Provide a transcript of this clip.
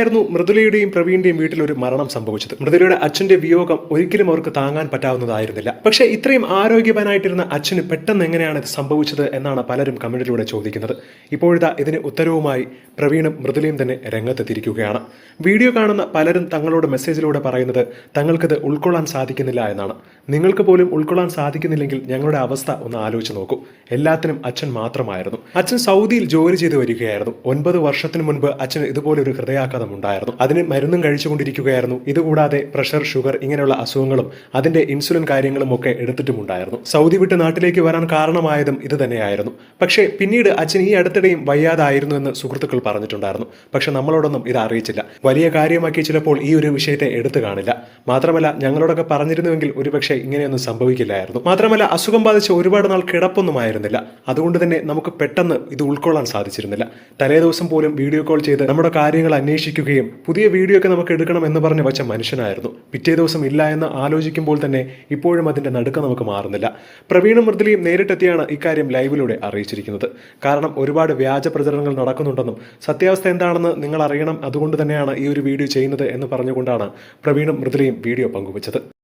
ആയിരുന്നു മൃദുലയുടെയും പ്രവീണിന്റെയും വീട്ടിൽ ഒരു മരണം സംഭവിച്ചത്. മൃദുലയുടെ അച്ഛന്റെ വിയോഗം ഒരിക്കലും അവർക്ക് താങ്ങാൻ പറ്റാവുന്നതായിരുന്നില്ല. പക്ഷേ ഇത്രയും ആരോഗ്യവാനായിട്ടിരുന്ന അച്ഛന് പെട്ടെന്ന് എങ്ങനെയാണ് ഇത് സംഭവിച്ചത് എന്നാണ് പലരും കമന്റിലൂടെ ചോദിക്കുന്നത്. ഇപ്പോഴിതാ ഇതിന് ഉത്തരവുമായി പ്രവീണും മൃദുലയും തന്നെ രംഗത്തെത്തിയിരിക്കുകയാണ്. വീഡിയോ കാണുന്ന പലരും തങ്ങളോട് മെസ്സേജിലൂടെ പറയുന്നത് തങ്ങൾക്കിത് ഉൾക്കൊള്ളാൻ സാധിക്കുന്നില്ല എന്നാണ്. നിങ്ങൾക്ക് പോലും ഉൾക്കൊള്ളാൻ സാധിക്കുന്നില്ലെങ്കിൽ ഞങ്ങളുടെ അവസ്ഥ ഒന്ന് ആലോചിച്ച് നോക്കൂ. എല്ലാത്തിനും അച്ഛൻ മാത്രമായിരുന്നു. അച്ഛൻ സൗദിയിൽ ജോലി ചെയ്തു വരികയായിരുന്നു. ഒൻപത് വർഷത്തിന് മുൻപ് അച്ഛൻ ഇതുപോലെ ഒരു ഹൃദയാഘാതം ഉണ്ടായിരുന്നു അതിന് മരുന്നും കഴിച്ചുകൊണ്ടിരിക്കുകയായിരുന്നു. ഇതുകൂടാതെ പ്രഷർ ഷുഗർ ഇങ്ങനെയുള്ള അസുഖങ്ങളും അതിന്റെ ഇൻസുലിൻ കാര്യങ്ങളും ഒക്കെ എടുത്തിട്ടുമുണ്ടായിരുന്നു. സൗദി വിട്ട് നാട്ടിലേക്ക് വരാൻ കാരണമായതും ഇത് തന്നെയായിരുന്നു പക്ഷേ പിന്നീട് അച്ഛൻ ഈ അടുത്തിടെയും വയ്യാതായിരുന്നു എന്ന് സുഹൃത്തുക്കൾ പറഞ്ഞിട്ടുണ്ടായിരുന്നു. പക്ഷെ നമ്മളോടൊന്നും ഇത് അറിയിച്ചില്ല. വലിയ കാര്യമാക്കി ചിലപ്പോൾ ഈ ഒരു വിഷയത്തെ എടുത്തു കാണില്ല. മാത്രമല്ല ഞങ്ങളോടൊക്കെ പറഞ്ഞിരുന്നുവെങ്കിൽ ഒരുപക്ഷെ ഇങ്ങനെയൊന്നും സംഭവിക്കില്ലായിരുന്നു. മാത്രമല്ല അസുഖം ബാധിച്ച ഒരുപാട് നാൾ കിടപ്പൊന്നുമായിരുന്നില്ല. അതുകൊണ്ട് തന്നെ നമുക്ക് പെട്ടെന്ന് ഇത് ഉൾക്കൊള്ളാൻ സാധിച്ചിരുന്നില്ല. തലേ ദിവസം പോലും വീഡിയോ കോൾ ചെയ്ത് നമ്മുടെ കാര്യങ്ങൾ അന്വേഷിക്കുകയും പുതിയ വീഡിയോ ഒക്കെ നമുക്ക് എടുക്കണം എന്ന് പറഞ്ഞ് വെച്ച മനുഷ്യനായിരുന്നു. പിറ്റേ ദിവസം ഇല്ല എന്ന് ആലോചിക്കുമ്പോൾ തന്നെ ഇപ്പോഴും അതിന്റെ നടുക്കം നമുക്ക് മാറുന്നില്ല. പ്രവീണും മൃദുലിയും നേരിട്ടെത്തിയാണ് ഇക്കാര്യം ലൈവിലൂടെ അറിയിച്ചിരിക്കുന്നത്. കാരണം ഒരുപാട് വ്യാജ പ്രചരണങ്ങൾ നടക്കുന്നുണ്ടെന്നും സത്യാവസ്ഥ എന്താണെന്ന് നിങ്ങൾ അറിയണം അതുകൊണ്ട് തന്നെയാണ് ഈ ഒരു വീഡിയോ ചെയ്യുന്നത് എന്ന് പറഞ്ഞുകൊണ്ടാണ് പ്രവീണും മൃദുലയും വീഡിയോ പങ്കുവച്ചത്.